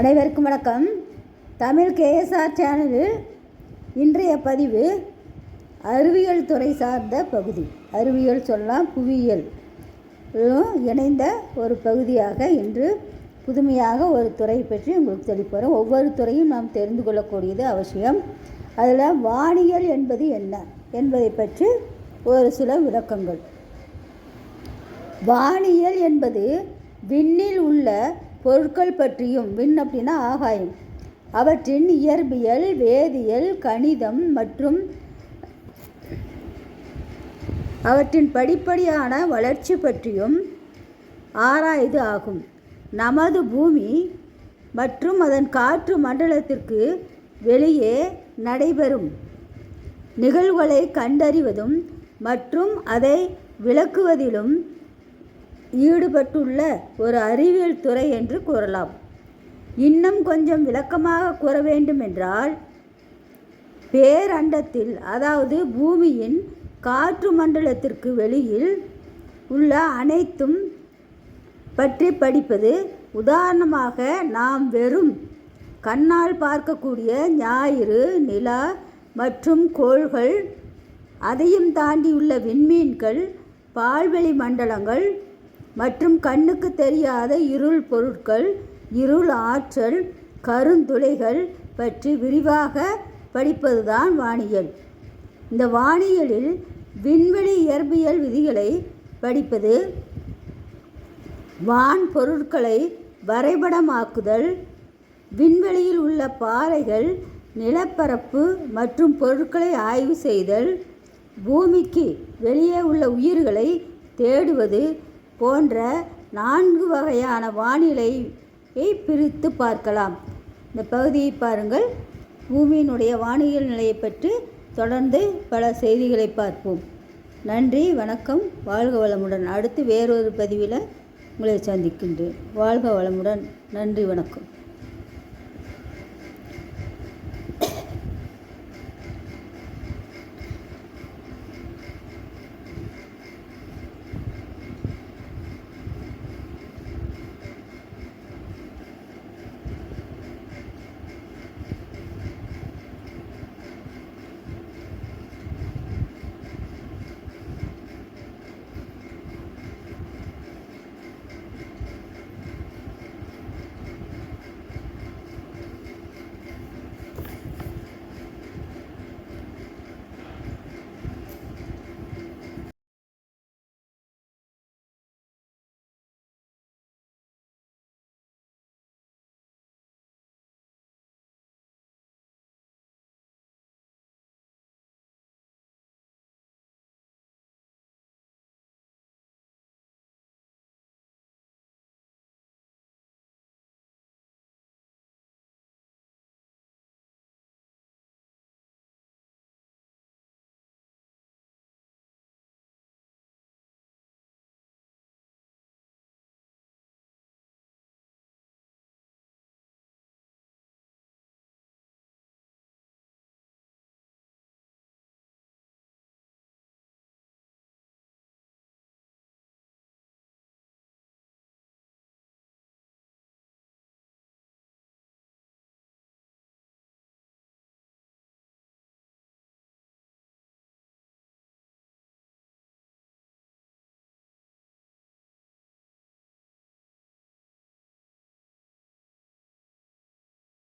அனைவருக்கும் வணக்கம். தமிழ் கேஎஸ்ஆர் சேனலில் இன்றைய பதிவு அறிவியல் துறை சார்ந்த பகுதி. அறிவியல் சொல்லலாம் புவியியல். இணைந்த ஒரு பகுதியாக இன்று புதுமையாக ஒரு துறை பற்றி உங்களுக்கு தெளிப்போகிறோம் ஒவ்வொரு துறையும் நாம் தெரிந்து கொள்ளக்கூடியது அவசியம். அதில் வானியல் என்பது என்ன? என்பதை பற்றி ஒரு சில விளக்கங்கள். வானியல் என்பது விண்ணில் உள்ள பொருட்கள் பற்றியும் விண் அப்படின்னா ஆகாயம். அவற்றின் இயற்பியல் வேதியியல் கணிதம் மற்றும் அவற்றின் படிப்படியான வளர்ச்சி பற்றியும் ஆராய்து ஆகும். நமது பூமி மற்றும் அதன் காற்று மண்டலத்திற்கு வெளியே நடைபெறும் நிகழ்வுகளை கண்டறிவதும் மற்றும் அதை விளக்குவதிலும் ஈடுபட்டுள்ள ஒரு அறிவியல் துறை என்று கூறலாம். இன்னும் கொஞ்சம் விளக்கமாக கூற வேண்டுமென்றால் பேரண்டத்தில் அதாவது பூமியின் காற்று மண்டலத்திற்கு வெளியில் உள்ள அனைத்தும் பற்றி படிப்பது உதாரணமாக நாம் வெறும் கண்ணால் பார்க்கக்கூடிய ஞாயிறு நிலா மற்றும் கோள்கள் அதையும் தாண்டியுள்ள விண்மீன்கள் பால்வெளி மண்டலங்கள் மற்றும் கண்ணுக்கு தெரியாத இருள் பொருட்கள் இருள் ஆற்றல் கருந்துளைகள் பற்றி விரிவாக படிப்பதுதான் வானியல். இந்த வானியலில் விண்வெளி இயற்பியல் விதிகளை படிப்பது வான் பொருட்களை வரைபடமாக்குதல் விண்வெளியில் உள்ள பாறைகள் நிலப்பரப்பு மற்றும் பொருட்களை ஆய்வு செய்தல் பூமிக்கு வெளியே உள்ள உயிர்களை தேடுவது போன்ற நான்கு வகையான வானிலையை பிரித்து பார்க்கலாம். இந்த பகுதியை பாருங்கள். பூமியினுடைய வானியல் நிலையை பற்றி தொடர்ந்து பல செய்திகளை பார்ப்போம். நன்றி வணக்கம். வாழ்க வளமுடன். அடுத்து வேறொரு பதிவில் உங்களை சந்திக்கின்றேன். வாழ்க வளமுடன். நன்றி வணக்கம்.